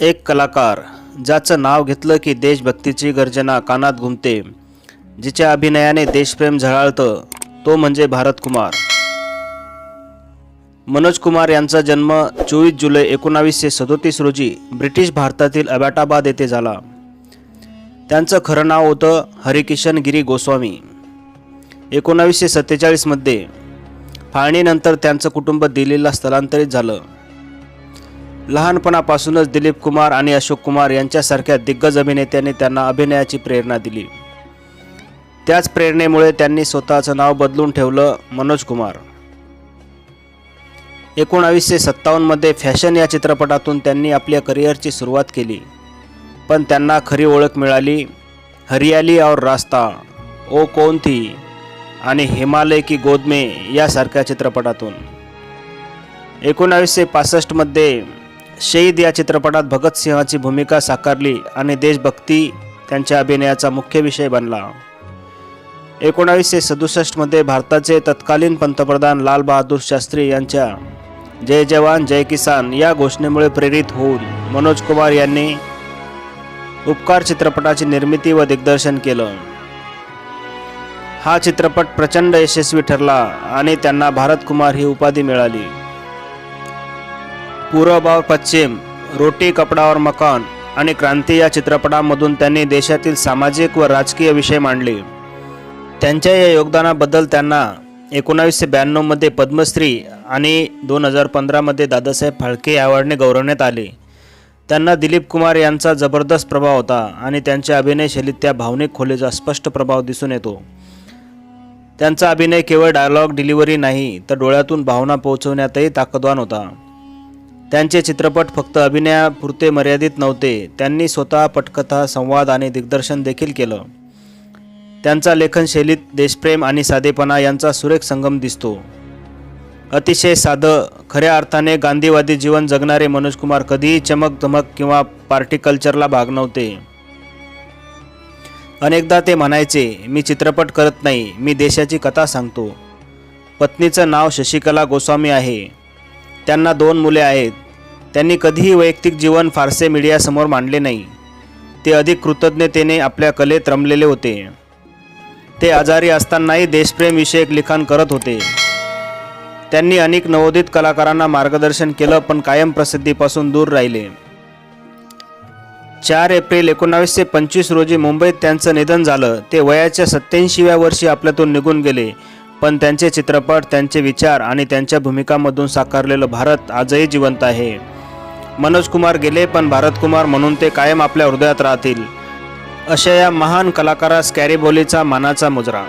एक कलाकार ज्याचं नाव घेतलं की देशभक्तीची गर्जना कानात घुमते जिच्या अभिनयाने देशप्रेम झळाळतं तो म्हणजे भारत कुमार. मनोज कुमार यांचा जन्म चोवीस जुलै एकोणावीसशे सदोतीस रोजी ब्रिटिश भारतातील अबॅटाबाद येथे झाला. त्यांचं खरं नाव होतं हरिकिशन गिरी गोस्वामी. एकोणावीसशे सत्तेचाळीसमध्ये फाळणीनंतर त्यांचं कुटुंब दिल्लीला स्थलांतरित झालं. लहानपणापासूनच दिलीप कुमार आणि अशोक कुमार यांच्यासारख्या दिग्गज अभिनेत्यांनी त्यांना अभिनयाची प्रेरणा दिली. त्याच प्रेरणेमुळे त्यांनी स्वतःचं नाव बदलून ठेवलं मनोज कुमार. एकोणावीसशे सत्तावन्नमध्ये फॅशन या चित्रपटातून त्यांनी आपल्या करिअरची सुरुवात केली. पण त्यांना खरी ओळख मिळाली. हरियाली और रास्ता ओ कौन थी आणि हिमालय की गोदमे यासारख्या चित्रपटातून. एकोणावीसशे पासष्टमध्ये शहीद या चित्रपटात भगतसिंहाची भूमिका साकारली आणि देशभक्ती त्यांच्या अभिनयाचा मुख्य विषय बनला. एकोणावीसशे सदुसष्टमध्ये भारताचे तत्कालीन पंतप्रधान लालबहादूर शास्त्री यांच्या जय जवान जय किसान या घोषणेमुळे प्रेरित होऊन मनोज कुमार यांनी उपकार चित्रपटाची निर्मिती व दिग्दर्शन केलं. हा चित्रपट प्रचंड यशस्वी ठरला आणि त्यांना भारत कुमार ही उपाधी मिळाली. पूर्व और पश्चिम रोटी कपडा और मकान आणि क्रांती या चित्रपटांमधून त्यांनी देशातील सामाजिक व राजकीय विषय मांडले. त्यांच्या या योगदानाबद्दल त्यांना एकोणावीसशे ब्याण्णवमध्ये पद्मश्री आणि दोन हजार पंधरामध्ये दादासाहेब फाळके अवॉर्डने गौरवण्यात आले. त्यांना दिलीप कुमार यांचा जबरदस्त प्रभाव होता आणि त्यांच्या अभिनय शैलीत त्या भावनिक खोलीचा स्पष्ट प्रभाव दिसून येतो. त्यांचा अभिनय केवळ डायलॉग डिलिव्हरी नाही तर डोळ्यातून भावना पोहोचवण्यातही ताकदवान होता. त्यांचे चित्रपट फक्त अभिनयापुरते मर्यादित नव्हते. त्यांनी स्वतः पटकथा संवाद आणि दिग्दर्शन देखील केलं. त्यांचा लेखन शैलीत देशप्रेम आणि साधेपणा यांचा सुरेख संगम दिसतो. अतिशय साधं खऱ्या अर्थाने गांधीवादी जीवन जगणारे मनोज कुमार कधीही चमक धमक किंवा पार्टी कल्चरला भाग नव्हते. अनेकदा ते म्हणायचे मी चित्रपट करत नाही मी देशाची कथा सांगतो. पत्नीचं नाव शशिकला गोस्वामी आहे. त्यांना दोन मुले आहेत. त्यांनी कधीही वैयक्तिक जीवन फारसे मीडियासमोर मांडले नाही. ते अधिक कृतज्ञतेने आपल्या कलेत रमलेले होते. ते आजारी असतानाही देशप्रेमविषयक लिखाण करत होते. त्यांनी अनेक नवोदित कलाकारांना मार्गदर्शन केलं पण कायम प्रसिद्धीपासून दूर राहिले. चार एप्रिल एकोणावीसशे पंचवीस रोजी मुंबईत त्यांचं निधन झालं. ते वयाच्या सत्याऐंशीव्या वर्षी आपल्यातून निघून गेले पण त्यांचे चित्रपट त्यांचे विचार आणि त्यांच्या भूमिकामधून साकारलेलं भारत आजही जिवंत आहे. मनोज कुमार गेले पण भारत कुमार म्हणून ते कायम आपल्या हृदयात राहतील. अशा या महान कलाकारास कॅरीबोलीचा मानाचा मुजरा.